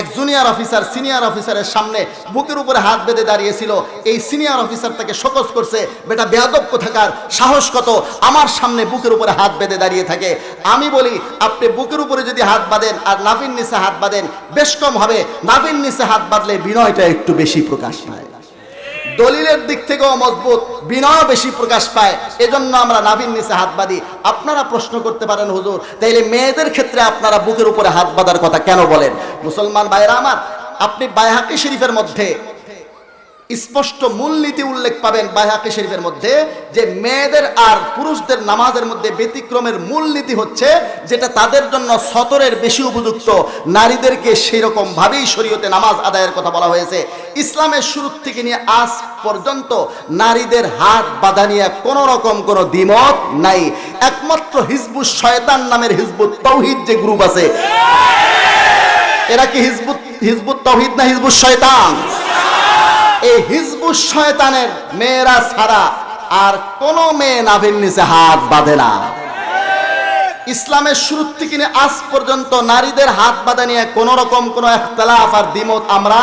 এক junior officer senior অফিসারের সামনে বুকের উপরে হাত বেঁধে দাঁড়িয়েছিল। এই সিনিয়র অফিসার তাকে শোকজ করছে, বেটা, বেয়াদব কোথাকার? সাহস কত? আমার সামনে বুকের উপরে হাত বেঁধে দাঁড়িয়ে থাকে। আমি বলি, আপনি বুকের উপরে যদি হাত বাঁধেন আর নাভির নিচে হাত বাঁধেন, বেশ কম হবে। নাভির নিচে হাত বাঁধলে বিনয়টা একটু বেশি প্রকাশ পায়। দলিলের দিক থেকেও মজবুত, বিনয় বেশি প্রকাশ পায়। এজন্য আমরা নাভির নিচে হাত বাঁধি। আপনারা প্রশ্ন করতে পারেন, হুজুর, তাইলে মেয়েদের ক্ষেত্রে আপনারা বুকের উপরে হাত বাঁধার কথা কেন বলেন? মুসলমান ভাইরা আমার, আপনি বাইহাকি শরীফের মধ্যে স্পষ্ট মূলনীতি উল্লেখ পাবেন বাইহাকি শরীফের মধ্যে যে মেয়েদের আর পুরুষদের নামাজের মধ্যে ব্যতিক্রমের মূলনীতি হচ্ছে যেটা তাদের জন্য সতরের বেশি উপযুক্ত। নারীদেরকে সেই রকম ভাবেই শরীয়তে নামাজ আদায়ের কথা বলা হয়েছে। ইসলামের শুরু থেকে নিয়ে আজ পর্যন্ত নারীদের হাত বাধা নিয়ে কোনো রকম কোনো দ্বিমত নাই। একমাত্র হিজবুত শয়তান নামের হিজবুত তৌহিদ যে গ্রুপ আছে, এরা কি হিজবুত হিজবুত তৌহিদ না হিজবুত শয়তান? এই হিজবুস শয়তানের মেয়েরা ছাড়া আর কোন মেয়ে নাভির নিচে হাত বাঁধে না। ইসলামের শুরু থেকে আজ পর্যন্ত নারীদের হাত বাঁধা নিয়ে কোন রকম কোন একতলাফ আর দ্বিমত আমরা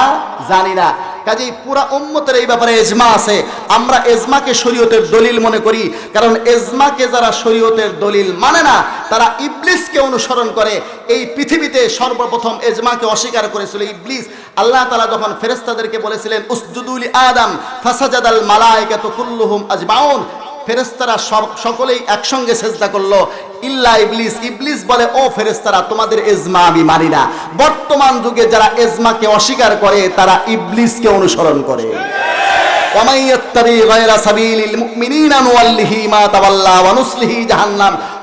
জানি না। কাজেই পুরা উম্মতের এই ব্যাপারে এজমা আছে। আমরা এজমাকে শরীয়তের দলিল মনে করি, কারণ এজমাকে যারা শরীয়তের দলিল মানে না, তারা ইবলিসকে অনুসরণ করে। এই পৃথিবীতে সর্বপ্রথম এজমাকে অস্বীকার করেছিল ইবলিস। আল্লাহ তালা যখন ফেরেস্তাদেরকে বলেছিলেন উসজুদুল আদম, ফাসাজাদাল মালাইকাতু কুল্লুহুম আজমাউন ফেরেস্তারা সকলেই একসঙ্গে চেষ্টা করল। ইল্লা ইবলিস ইবলিস বলে, ও ফেরেস্তারা তোমাদের এজমা আমি মানি না। বর্তমান যুগে যারা এজমাকে অস্বীকার করে, তারা ইবলিসকে অনুসরণ করে।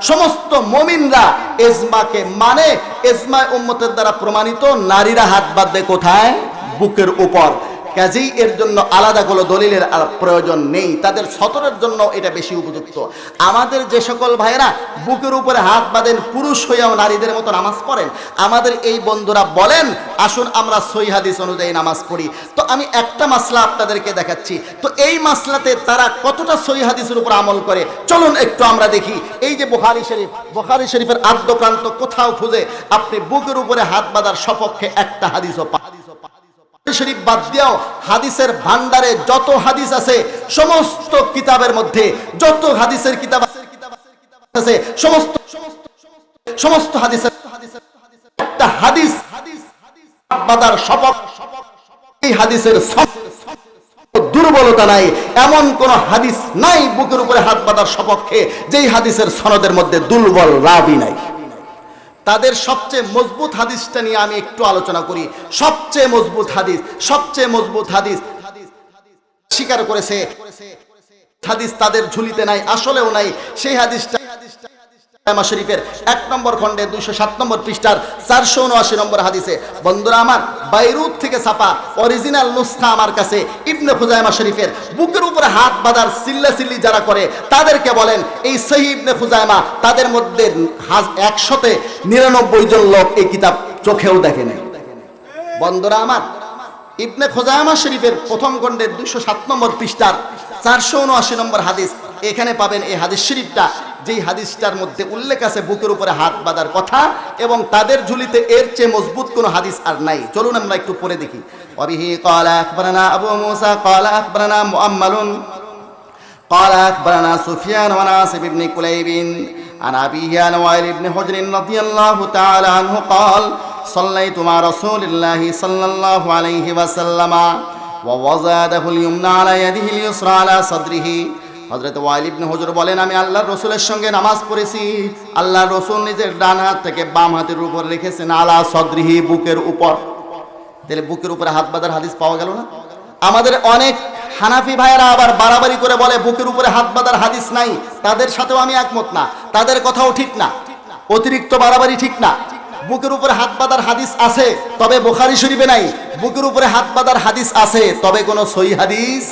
সমস্ত মমিনরা এজমাকে মানে এজমা উম্মতের দ্বারা প্রমাণিত, নারীরা হাত বাঁধে কোথায়? বুকের উপর। কাজেই এর জন্য আলাদা কোনো দলিলের আর প্রয়োজন নেই। তাদের সতরের জন্য এটা বেশি উপযুক্ত। আমাদের যে সকল ভাইয়েরা বুকের উপরে হাত বাঁধেন, পুরুষ হইয়াও নারীদের মতো নামাজ পড়েন, আমাদের এই বন্ধুরা বলেন, আসুন আমরা সই হাদিস অনুযায়ী নামাজ পড়ি। তো আমি একটা মাসলা আপনাদেরকে দেখাচ্ছি। তো এই মাসলাতে তারা কতটা সই হাদিসের উপর আমল করে? চলুন একটু আমরা দেখি। এই যে বুখারি শরীফ, বুখারি শরীফের আদ্য প্রান্ত কোথাও খুঁজে আপনি বুকের উপরে হাত বাঁধার সপক্ষে একটা হাদিসও পা শরীফ বাদ দিয়াও হাদিসের ভান্ডারে যত হাদিস আছে, সমস্ত কিতাবের মধ্যে যত হাদিসের কিতাব আছে, সমস্ত সমস্ত হাদিসের, একটা হাদিস বাদার শপথ এই হাদিসের দুর্বলতা নাই, এমন কোন হাদিস নাই বুকের উপরে হাত বাঁধার সপক্ষে, যেই হাদিসের সনদের মধ্যে দুর্বল রাবি নাই। তাদের সবচেয়ে মজবুত হাদিসটা নিয়ে আমি একটু আলোচনা করি সবচেয়ে মজবুত হাদিস সবচেয়ে মজবুত হাদিস স্বীকার করেছে হাদিস তাদের ঝুলিতে নাই আসলেও নাই সেই হাদিসটা জামা শরীফের এক নম্বর খণ্ডে দুইশো সাত নম্বর পৃষ্ঠার চারশো উনআশি নম্বর হাদিসে, বন্ধুরা আমার, বাইরুত থেকে ছাপা অরিজিনাল নুসখা আমার কাছে ইবনে খুজাইমা শরীফের বুকের উপরে হাত বাঁধার সিল্লা সিল্লি যারা করে, তাদেরকে বলেন, এই সহি ইবনে খুজাইমা, তাদের মধ্যে একশোতে নিরানব্বই জন লোক এই কিতাব চোখেও দেখে নেই। বন্ধুরা আমার, ইবনে খোজামা শরীফের প্রথম খণ্ডের দুইশো সাত নম্বর পৃষ্ঠার চারশো উনআশি নম্বর হাদিস, এখানে পাবেন এই হাদিস শরীফটা। যেই হাদিসটার মধ্যে উল্লেখ আছে বুকের উপরে হাত বাঁধার কথা এবং তাদের ঝুলিতে এর চেয়ে মজবুত কোনো হাদিস আর নাই চলুন আমরা একটু পড়ে দেখি অবিহি قال أخبرنا أبو موسى قال أخبرنا مؤمل قال أخبرنا سفيان وناصب بن كليب عن أبيه عن وائل بن حجر رضي الله تعالى عنه قال صليت مع رسول الله صلى الله عليه وسلم ووزاده اليمنى على يده اليسرى على صدره হজরত ওয়াইল ইবনে হুজুর বলেন, আমি আল্লাহর রসুলের সঙ্গে নামাজ পড়েছি। আল্লাহর রসুল নিজের ডান হাত থেকে বাম হাতের উপর লিখেছেন আলা সদরিহি বুকের উপর। তাহলে বুকের উপরে হাত বাঁধার হাদিস পাওয়া গেল না? আমাদের অনেক হানাফি ভাইয়েরা আবার বাড়াবাড়ি করে বলে, বুকের উপরে হাত বাঁধার হাদিস নাই। তাদের সাথেও আমি একমত না। তাদের কথাও ঠিক না। অতিরিক্ত বাড়াবাড়ি ঠিক না। বুকের উপরে হাত বাঁধার হাদিস আছে, তবে বোখারি শরীফে নাই। বুকের উপরে হাত বাঁধার হাদিস আছে, তবে কোনো সই হাদিস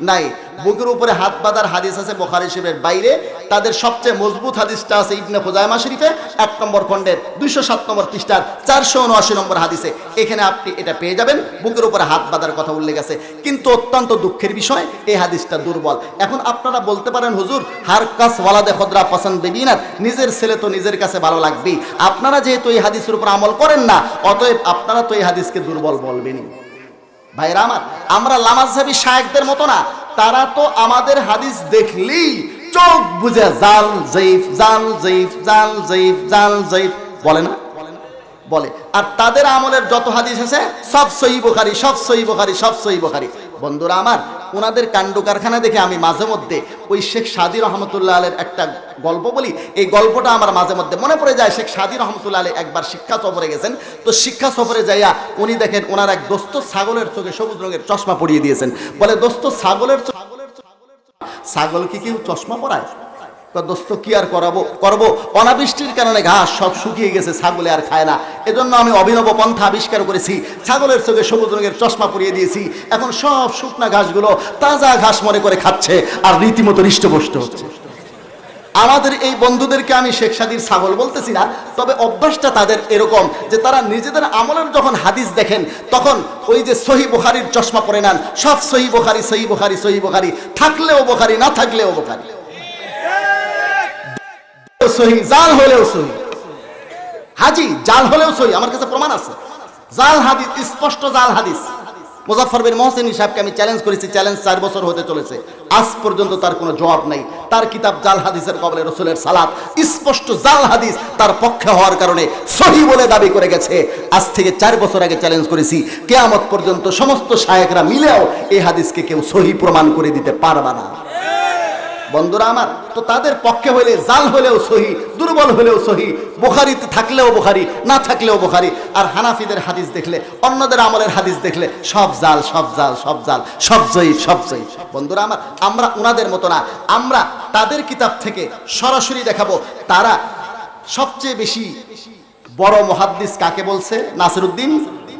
নাই। বুকের উপরে হাত বাঁধার হাদিস আছে বোখারি শরীফের বাইরে। তাদের সবচেয়ে মজবুত হাদিসটা আছে ইবনে খোজাইমা শরীফে, এক নম্বর খণ্ডের দুইশো সাত নম্বর পৃষ্ঠার চারশো উনআশি নম্বর হাদিসে। এখানে আপনি এটা পেয়ে যাবেন, বুকের উপরে হাত বাঁধার কথা উল্লেখ আছে। কিন্তু অত্যন্ত দুঃখের বিষয়, এই হাদিসটা দুর্বল। এখন আপনারা বলতে পারেন, হুজুর, হার কাস ওয়ালাদে খদরা পছন্দ বেবিনার, নিজের ছেলে তো নিজের কাছে ভালো লাগবেই। আপনারা যেহেতু এই হাদিসের উপর আমল করেন না, অতএব আপনারা তো এই হাদিসকে দুর্বল বলবেনই। ভাইরা আমার, আমরা লামাজহাবি শায়েকদের মতো না। তারা তো আমাদের হাদিস দেখলেই চোখ বুঝে জাল জৈফ জাল জৈফ জাল জৈফ জাল জৈফ বলে না? বলে। আর তাদের আমলের যত হাদিস আছে, সব সহি বোখারি, সব সহি বোখারি, সব সহি বোখারি। বন্ধুরা আমার ওনাদের কাণ্ড কারখানা দেখে আমি মাঝে মধ্যে ওই শেখ সাদি রহমতুল্লাহ আলের একটা গল্প বলি। এই গল্পটা আমার মাঝে মধ্যে মনে পড়ে যায়, শেখ সাদি রহমতুল্লাহ আলী একবার শিক্ষা সফরে গেছেন। তো শিক্ষা সফরে যাইয়া উনি দেখেন ওনার এক দোস্ত ছাগলের চোখে সবুজ রঙের চশমা পরিয়ে দিয়েছেন। বলে, দোস্ত, ছাগলের ছাগলের ছাগল কি কেউ চশমা পরায়? তো দোস্ত, কি আর করাবো? করব? অনাবৃষ্টির কারণে ঘাস সব শুকিয়ে গেছে, ছাগলে আর খায় না। এজন্য আমি অভিনব পন্থা আবিষ্কার করেছি। ছাগলের চোখে সবুজ রঙের চশমা পরিয়ে দিয়েছি। এখন সব শুকনা ঘাসগুলো তাজা ঘাস মনে করে খাচ্ছে আর রীতিমতো হৃষ্টপুষ্ট হচ্ছে। আমাদের এই বন্ধুদেরকে আমি শেখ সাদির ছাগল বলতেছি না, তবে অভ্যাসটা তাদের এরকম যে তারা নিজেদের আমলের যখন হাদিস দেখেন, তখন ওই যে সহি বোখারির চশমা পরে নেন। সব সহি বোখারি সহি বোখারি সহি বোখারি। থাকলেও বোখারি, না থাকলেও বোখারি। জাল হলেও সহি। হাজি, জাল হলেও সহি, আমার কাছে প্রমাণ আছে। জাল হাদিস, স্পষ্ট জাল হাদিস। মুজাফর বিন সাহেবকে আমি চ্যালেঞ্জ করেছি চ্যালেঞ্জ চার বছর হতে চলেছে। আজ পর্যন্ত তার কোনো জবাব তার কিতাব জাল হাদিসের কবলে রসুলের সালাত, স্পষ্ট জাল হাদিস তার পক্ষে হওয়ার কারণে সহি বলে দাবি করে গেছে। আজ থেকে চার বছর আগে চ্যালেঞ্জ করেছি। কেয়ামত পর্যন্ত সমস্ত শায়েকরা মিলেও এই হাদিসকে কেউ সহি প্রমাণ করে দিতে পারবা না। বন্ধুরা আমার, তো তাদের পক্ষে হইলে জাল হলেও সহি, দুর্বল হলেও সহি, বোখারিতে থাকলেও বোখারি, না থাকলেও বোখারি। আর হানাফিদের হাদিস দেখলে, অন্যদের আমলের হাদিস দেখলে, সব জাল সব জাল সব জাল, সব জয়ী সব জয়ী বন্ধুরা আমার, আমরা ওনাদের মতো না, আমরা তাদের কিতাব থেকে সরাসরি দেখাবো, তারা সবচেয়ে বেশি বড় মহাদ্দিস কাকে বলছে? নাসিরুদ্দিন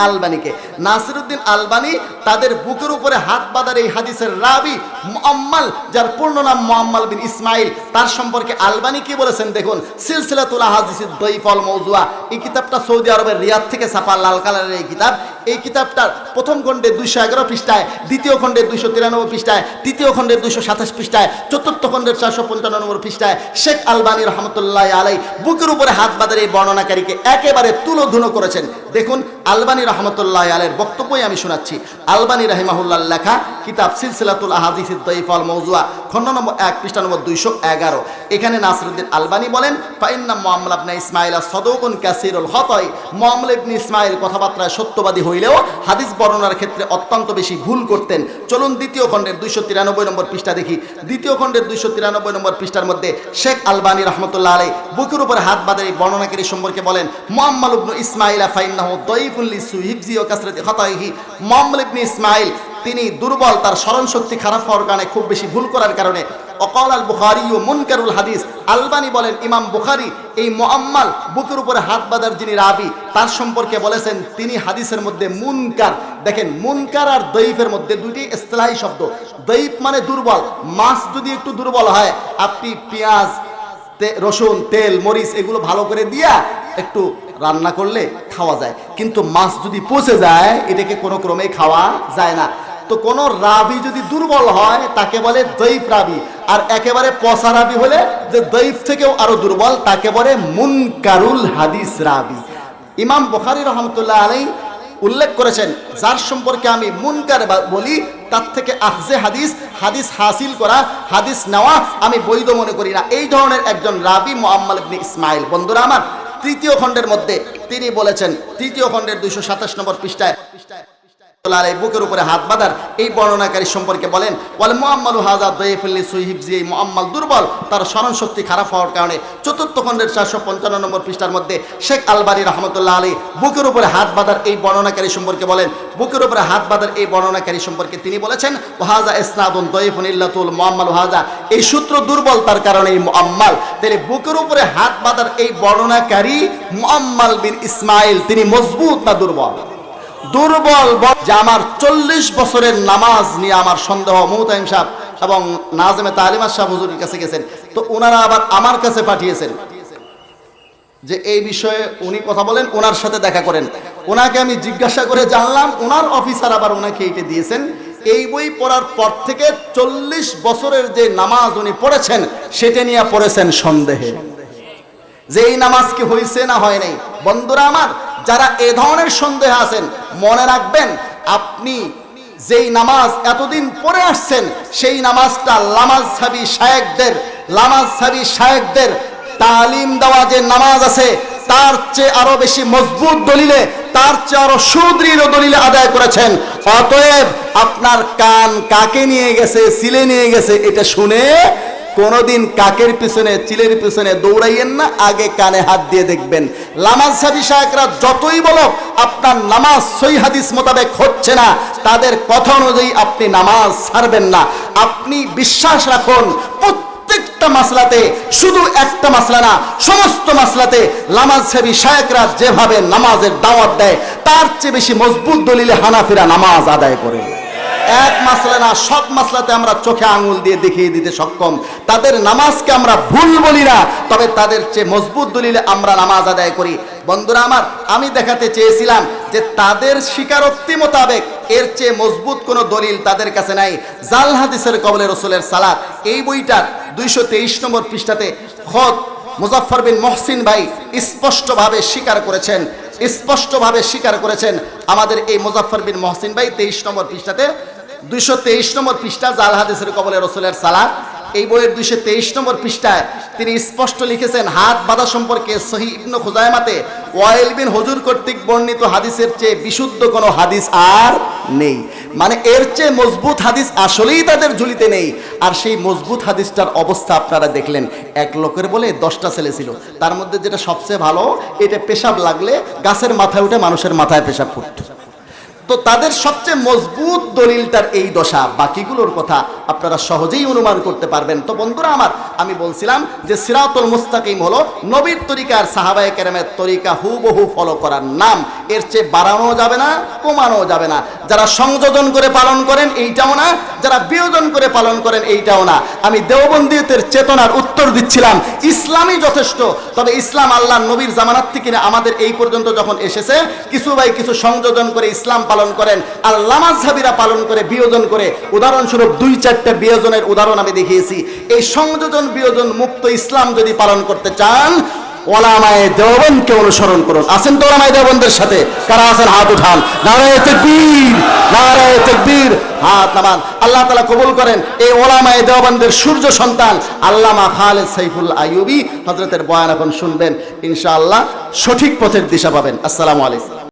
আলবানিকে। নাসিরুদ্দিন আলবানি তাদের বুকের উপরে হাত বাঁধার এই হাদিসের রাবি মুআম্মাল, যার পূর্ণ নাম মুআম্মাল বিন ইসমাইল। তার সম্পর্কে আলবানি কি বলেছেন দেখুন সিলসিলা সিলসিলাতুল হাদিস দইফল মৌজুয়া। এই কিতাবটা সৌদি আরবের রিয়াদ থেকে ছাপা লাল কালারের এই কিতাব। এই কিতাবটার প্রথম খণ্ডে দুইশো এগারো পৃষ্ঠায়, দ্বিতীয় খণ্ডের দুইশো তিরানব্বই পৃষ্ঠায়, তৃতীয় খণ্ডের দুইশো সাতাশ পৃষ্ঠায়, চতুর্থ খণ্ডের চারশো পঞ্চান্ন নম্বর পৃষ্ঠায় শেখ আলবানী রহমতুল্লাহ আলাই বুকের উপরে হাত বাঁধার এই বর্ণনাকারীকে একেবারে তুলোধুনো করেছেন। দেখুন, আলবানী রহমতুল্লাহ আলের বক্তব্যই আমি শোনাচ্ছি। আলবানী রাহিমাহুল্লাহ লেখা, কিতাব সিলসিলাতুল আহাদিস মৌজুয়া, খণ্ড নম্বর এক, পৃষ্ঠা নম্বর দুইশো এগারো। এখানে নাসরুদ্দিন আলবানী বলেন, ফাইন্না মোহাম্মদ আবনা ইসমাইলা সদৌগুন কাসিরুল হতয় মোহাম্মদ ইবনে ইসমাইল কথাবার্তায় সত্যবাদী হইলেও হাদিস বর্ণনার ক্ষেত্রে অত্যন্ত বেশি ভুল করতেন। চলুন দ্বিতীয় খণ্ডের দুইশো তিরানব্বই নম্বর পৃষ্ঠা দেখি। দ্বিতীয় খণ্ডের দুইশো তিরানব্বই নম্বর পৃষ্ঠার মধ্যে শেখ আলবানী রহমতুল্লাহ আলাই বুকের উপর হাত বাঁধে এই বর্ণনাকারী সম্পর্কে বলেন মোহাম্মদ ইবনু ইসমাইলা সুহিবজি ও কাসরাতি খতাইহি। মোহাম্মদ ইবনে ইসমাইল, তিনি দুর্বল, তার স্মরণ শক্তি খারাপ হওয়ার কারণে খুব বেশি ভুল করার কারণে অকল আল বুখারি ও মুনকারুল হাদিস, আলবানি বলেন ইমাম বুখারি, এই মোয়াম্মাল বুকের উপরে হাত বাঁধার যিনি রাবি, তার সম্পর্কে বলেছেন, তিনি হাদিসের মধ্যে মুনকার, দেখেন মুনকার আর দইফের মধ্যে দুটি ইস্তেলাহি শব্দ। দইফ মানে দুর্বল, মাছ যদি একটু দুর্বল হয়, আপনি পেঁয়াজ রসুন, তেল, মরিচ, এগুলো ভালো করে দিয়া একটু রান্না করলে খাওয়া যায়। কিন্তু মাছ যদি পচে যায়, এটাকে কোনো ক্রমে খাওয়া যায় না। তো কোনো রাবি যদি দুর্বল হয়, তাকে বলে দৈফ রাবি। আর একেবারে পচা রাবি হলে যে দৈফ থেকেও আরও দুর্বল, তাকে বলে মুনকারুল হাদিস রাবি। ইমাম বুখারী রহমতুল্লাহ আলাই উল্লেখ করেছেন, যার সম্পর্কে আমি মুনকার বলি, তার থেকে আখজে হাদিস হাদিস হাসিল করা, হাদিস নেওয়া আমি বৈধ মনে করি না। এই ধরনের একজন রাবি মোহাম্মদ ইসমাইল। বন্ধুরা আমার তৃতীয় খণ্ডের মধ্যে তিনি বলেছেন তৃতীয় খণ্ডের দুইশো সাতাশ নম্বর পৃষ্ঠায় আর এই বুকের উপরে হাত বাঁধার এই বর্ণনাকারী সম্পর্কে বলেন এই দুর্বল, তার স্মরণ শক্তি খারাপ হওয়ার কারণে চতুর্থ খণ্ডের চারশো পঞ্চান্ন নম্বর পৃষ্ঠার মধ্যে শেখ রহমতুল্লাহ আলী বুকের উপরে হাত বাঁধার এই বর্ণনাকারী সম্পর্কে বলেন, বুকের উপরে হাত বাঁধার এই বর্ণনাকারী সম্পর্কে তিনি বলেছেন ওহাজা ইসনাদুন দইফুন ইল্লাতুল হাজা এই সূত্র দুর্বল তার কারণে এই মুআম্মাল, তাহলে বুকের উপরে হাত বাঁধার এই বর্ণনাকারী মুআম্মাল বিন ইসমাইল তিনি মজবুত না দুর্বল? দুর্বল যে আমার চল্লিশ বছরের নামাজ নিয়ে আমার সন্দেহ, মৌতাইম সাহেব এবং নাজমে তালিমা শাহ হুজুরের কাছে গেছেন, তো ওনারা আবার আমার কাছে পাঠিয়েছেন যে এই বিষয়ে উনি কথা বলেন ওনার সাথে দেখা করেন। ওনাকে আমি জিজ্ঞাসা করে জানলাম ওনার অফিসার আবার ওনাকে এইটা দিয়েছেন। এই বই পড়ার পর থেকে চল্লিশ বছরের যে নামাজ উনি পড়েছেন, সেটা নিয়ে পড়েছেন সন্দেহে। যে এই নামাজ কি হয়েছে না হয় নাই? বন্ধুরা আমার যারা এ ধরনের সন্দেহ আছেন, মনে রাখবেন, আপনি যেই নামাজ এতদিন পড়ে আসছেন, সেই নামাজটা লামাজ সাবি শায়েকদের, লামাজ সাবি শায়েকদের তালিম দেওয়া যে নামাজ আছে, তার চেয়ে আরও বেশি মজবুত দলিলে, তার চেয়ে আরও সুদৃঢ় দলিলে আদায় করেছেন। অতএব আপনার কান কাকে নিয়ে গেছে, সিলে নিয়ে গেছে, এটা শুনে কোনোদিন কাকের পিছনে, চিলের পিছনে দৌড়াইয়েন না, আগে কানে হাত দিয়ে দেখবেন। লামাজ সাবি সাহেবরা যতই বলো আপনার নামাজ সই হাদিস মোতাবেক হচ্ছে না। তাদের কথা অনুযায়ী আপনি নামাজ ছাড়বেন না। আপনি বিশ্বাস রাখুন, প্রত্যেকটা মাসলাতে, শুধু একটা মাসলা না, সমস্ত মাসলাতে লামাজ সাবি শায়করা যেভাবে নামাজের দাওয়াত দেয়, তার চেয়ে বেশি মজবুত দলিলে হানাফিরা নামাজ আদায় করে। এক মাসলা না, সব মাসলাতে আমরা চোখে আঙুল দিয়ে দেখিয়ে দিতে সক্ষম। তাদের নামাজকে আমরা ভুল বলি না, তবে তাদের চেয়ে মজবুত দলিলে আমরা নামাজ আদায় করি। বন্ধুরা আমার, আমি দেখাতে চেয়েছিলাম যে তাদের স্বীকারোক্তি মোতাবেক এর চেয়ে মজবুত কোনো দলিল তাদের কাছে নাই। জাল হাদিসের কবলে রসুলের সালাত। এই বইটার দুইশো তেইশ নম্বর পৃষ্ঠাতে খত মুজাফর বিন মহসিন ভাই স্পষ্টভাবে স্বীকার করেছেন। স্পষ্টভাবে স্বীকার করেছেন আমাদের এই মুজাফর বিন মহসিন ভাই তেইশ নম্বর পৃষ্ঠাতে। দুইশো তেইশ নম্বর পৃষ্ঠা, জাল হাদিসের কবলে রসুলের সালাত। এই বইয়ের দুইশো তেইশ নম্বর পৃষ্ঠায় তিনি স্পষ্ট লিখেছেন, হাত বাঁধা সম্পর্কে সহি ইবনু খুজাইমাতে ওয়াইল বিন হজুর কর্তৃক বর্ণিত হাদিসের চেয়ে বিশুদ্ধ কোনো হাদিস আর নেই। মানে এর চেয়ে মজবুত হাদিস আসলেই তাদের ঝুলিতে নেই। আর সেই মজবুত হাদিসটার অবস্থা আপনারা দেখলেন, এক লোকের বলে দশটা ছেলে ছিল। তার মধ্যে যেটা সবচেয়ে ভালো, এটা পেশাব লাগলে গাছের মাথায় উঠে মানুষের মাথায় পেশাব করতো। তো তাদের সবচেয়ে মজবুত দলিলটার এই দশা। বাকিগুলোর কথা আপনারা সহজেই অনুমান করতে পারবেন। তো বন্ধুরা আমার, আমি বলছিলাম যে সিরাতুল মুস্তাকিম হলো নবীর তরিকার সাহাবায়ে কেরামের তরিকা হুবহু ফলো করার নাম। এর চেয়ে বাড়ানো যাবে না কমানো যাবে না। যারা সংযোজন করে পালন করেন এইটাও না, যারা বিয়োজন করে পালন করেন এইটাও না। আমি দেওবন্দিয়তের চেতনার উত্তর দিচ্ছিলাম, ইসলামই যথেষ্ট, তবে ইসলাম আল্লাহ নবীর জামানাত থেকে আমাদের এই পর্যন্ত যখন এসেছে, কিছু ভাই কিছু সংযোজন করে ইসলাম পালন করেন, আর লামাজহাবিরা পালন করে, বিয়োজন করে, উদাহরণস্বরূপ দুই চারটে বিয়োজনের উদাহরণ আমি দেখিয়েছি। এই সংযোজন বিয়োজন মুক্ত ইসলাম যদি পালন করতে চান ওলামায়ে দেওয়ানকে অনুসরণ করুন। আছেন তো ওলামায় দেওয়ানদের সাথে? কারা আছেন? হাত উঠান। নারায় তকবীর। নারায় তকবীর। হাত নামান। আল্লাহ তালা কবুল করেন। এই ওলামায় দেওয়ানদের সূর্য সন্তান আল্লামা খালেদ সাইফুল আইয়ুবি হজরতের বয়ান এখন শুনবেন। ইনশাআল্লাহ সঠিক পথের দিশা পাবেন। আসসালামু আলাইকুম।